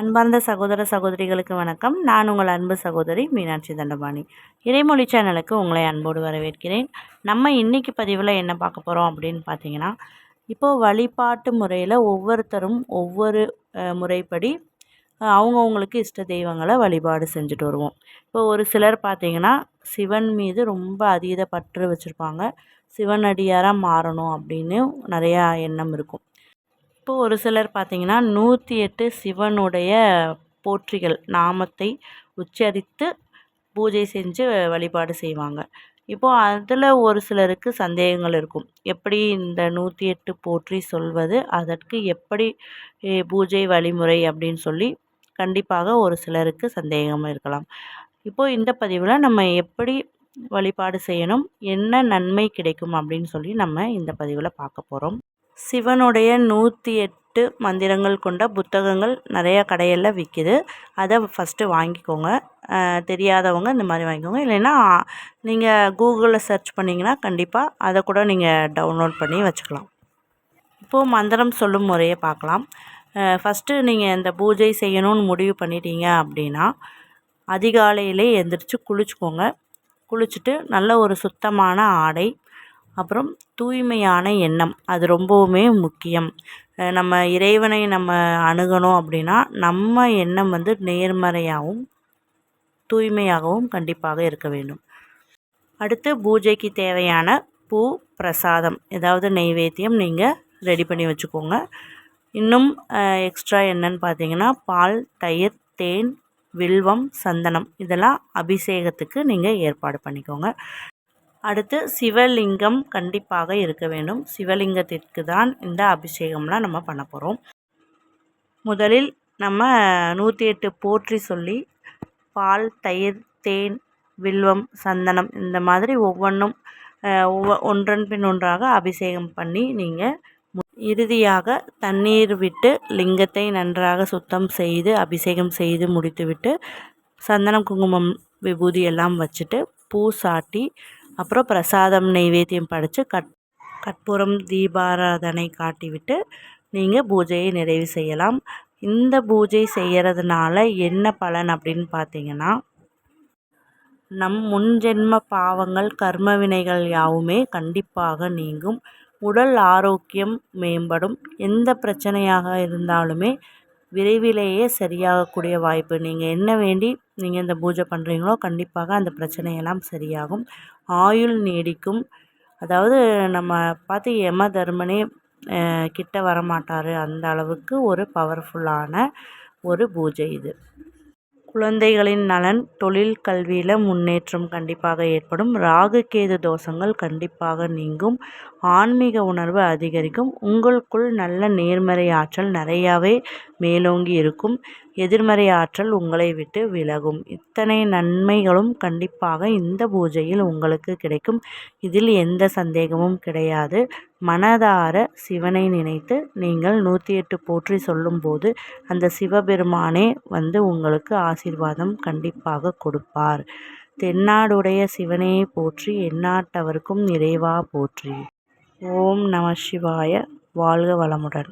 அன்பார்ந்த சகோதர சகோதரிகளுக்கு வணக்கம். நான் உங்கள் அன்பு சகோதரி மீனாட்சி தண்டபாணி. இறைமொழி சேனலுக்கு உங்களை அன்போடு வரவேற்கிறேன். நம்ம இன்றைக்கி பதிவில் என்ன பார்க்க போகிறோம் அப்படின்னு பார்த்தீங்கன்னா இப்போது வழிபாட்டு முறையில் ஒவ்வொருத்தரும் ஒவ்வொரு முறைப்படி அவங்கவுங்களுக்கு இஷ்ட தெய்வங்களை வழிபாடு செஞ்சுட்டு வருவோம். இப்போ ஒரு சிலர் பார்த்திங்கன்னா சிவன் மீது ரொம்ப அதீத பற்று வச்சுருப்பாங்க. சிவனடியாராக மாறணும் அப்படின்னு நிறையா எண்ணம் இருக்கும். இப்போது ஒரு சிலர் பார்த்திங்கன்னா நூற்றி எட்டு சிவனுடைய போற்றிகள் நாமத்தை உச்சரித்து பூஜை செஞ்சு வழிபாடு செய்வாங்க. இப்போது அதில் ஒரு சிலருக்கு சந்தேகங்கள் இருக்கும். எப்படி இந்த நூற்றி எட்டு போற்றி சொல்வது? அதற்கு எப்படி பூஜை வழிமுறை அப்படின்னு சொல்லி கண்டிப்பாக ஒரு சிலருக்கு சந்தேகம் இருக்கலாம். இப்போது இந்த பதிவில் நம்ம எப்படி வழிபாடு செய்யணும்? என்ன நன்மை கிடைக்கும் அப்படின்னு சொல்லி நம்ம இந்த பதிவில் பார்க்க போகிறோம் சிவனுடைய நூற்றி எட்டு மந்திரங்கள் கொண்ட புத்தகங்கள் நிறையா கடையில் விற்கிது. அதை ஃபஸ்ட்டு வாங்கிக்கோங்க. தெரியாதவங்க இந்த மாதிரி வாங்கிக்கோங்க. இல்லைன்னா நீங்கள் கூகுளில் சர்ச் பண்ணிங்கன்னா கண்டிப்பாக அதை கூட நீங்கள் டவுன்லோட் பண்ணி வச்சுக்கலாம். இப்போது மந்திரம் சொல்லும் முறையை பார்க்கலாம். ஃபஸ்ட்டு நீங்கள் இந்த பூஜை செய்யணும்னு முடிவு பண்ணிட்டீங்க அப்படின்னா அதிகாலையிலே எந்திரிச்சு குளிச்சுக்கோங்க. குளிச்சுட்டு நல்ல ஒரு சுத்தமான ஆடை அப்புறம் தூய்மையான எண்ணம் அது ரொம்பவுமே முக்கியம். நம்ம இறைவனை நம்ம அணுகணும் அப்படின்னா நம்ம எண்ணம் வந்து நேர்மறையாகவும் தூய்மையாகவும் கண்டிப்பாக இருக்க வேண்டும். அடுத்து பூஜைக்கு தேவையான பூ பிரசாதம் ஏதாவது நெய்வேத்தியம் நீங்கள் ரெடி பண்ணி வச்சுக்கோங்க. இன்னும் எக்ஸ்ட்ரா என்னன்னு பார்த்தீங்கன்னா பால் தயிர் தேன் வில்வம் சந்தனம் இதெல்லாம் அபிஷேகத்துக்கு நீங்கள் ஏற்பாடு பண்ணிக்கோங்க. அடுத்து சிவலிங்கம் கண்டிப்பாக இருக்க வேண்டும். சிவலிங்கத்திற்கு தான் இந்த அபிஷேகம்லாம் நம்ம பண்ண போகிறோம் முதலில் நம்ம நூற்றி எட்டு போற்றி சொல்லி பால் தயிர் தேன் வில்வம் சந்தனம் இந்த மாதிரி ஒவ்வொன்றும் ஒவ்வொ ஒன்றன் பின் ஒன்றாக அபிஷேகம் பண்ணி நீங்கள் இறுதியாக தண்ணீர் விட்டு லிங்கத்தை நன்றாக சுத்தம் செய்து அபிஷேகம் செய்து முடித்துவிட்டு சந்தனம் குங்குமம் விபூதி எல்லாம் வச்சுட்டு பூ சாட்டி அப்புறம் பிரசாதம் நைவேத்தியம் படைத்து கட் கற்பூரம் தீபாராதனை காட்டிவிட்டு நீங்கள் பூஜையை நிறைவு செய்யலாம். இந்த பூஜை செய்கிறதுனால என்ன பலன் அப்படின்னு பார்த்தீங்கன்னா நம் முன்ஜென்ம பாவங்கள் கர்ம வினைகள் யாவுமே கண்டிப்பாக நீங்கும். உடல் ஆரோக்கியம் மேம்படும். எந்த பிரச்சனையாக இருந்தாலுமே விரைவிலேயே சரியாகக்கூடிய வாய்ப்பு. நீங்கள் என்ன வேண்டி நீங்கள் இந்த பூஜை பண்ணுறீங்களோ கண்டிப்பாக அந்த பிரச்சனையெல்லாம் சரியாகும். ஆயுள் நீடிக்கும். அதாவது நம்ம பார்த்து யம தர்மனே கிட்ட வரமாட்டார். அந்த அளவுக்கு ஒரு பவர்ஃபுல்லான ஒரு பூஜை இது. குழந்தைகளின் நலன் தொழில் கல்வியில் முன்னேற்றம் கண்டிப்பாக ஏற்படும். ராகு கேது தோஷங்கள் கண்டிப்பாக நீங்கும். ஆன்மீக உணர்வு அதிகரிக்கும். உங்களுக்குள் நல்ல நேர்மறை ஆற்றல் நிறையாவே மேலோங்கி இருக்கும். எதிர்மறை ஆற்றல் உங்களை விட்டு விலகும். இத்தனை நன்மைகளும் கண்டிப்பாக இந்த பூஜையில் உங்களுக்கு கிடைக்கும். இதில் எந்த சந்தேகமும் கிடையாது. மனதார சிவனை நினைத்து நீங்கள் நூற்றி எட்டு போற்றி சொல்லும்போது அந்த சிவபெருமானே வந்து உங்களுக்கு ஆசீர்வாதம் கண்டிப்பாக கொடுப்பார். தென்னாடுடைய சிவனையை போற்றி எந்நாட்டவருக்கும் நிறைவா போற்றி. ஓம் நம சிவாய. வாழ்க வளமுடன்.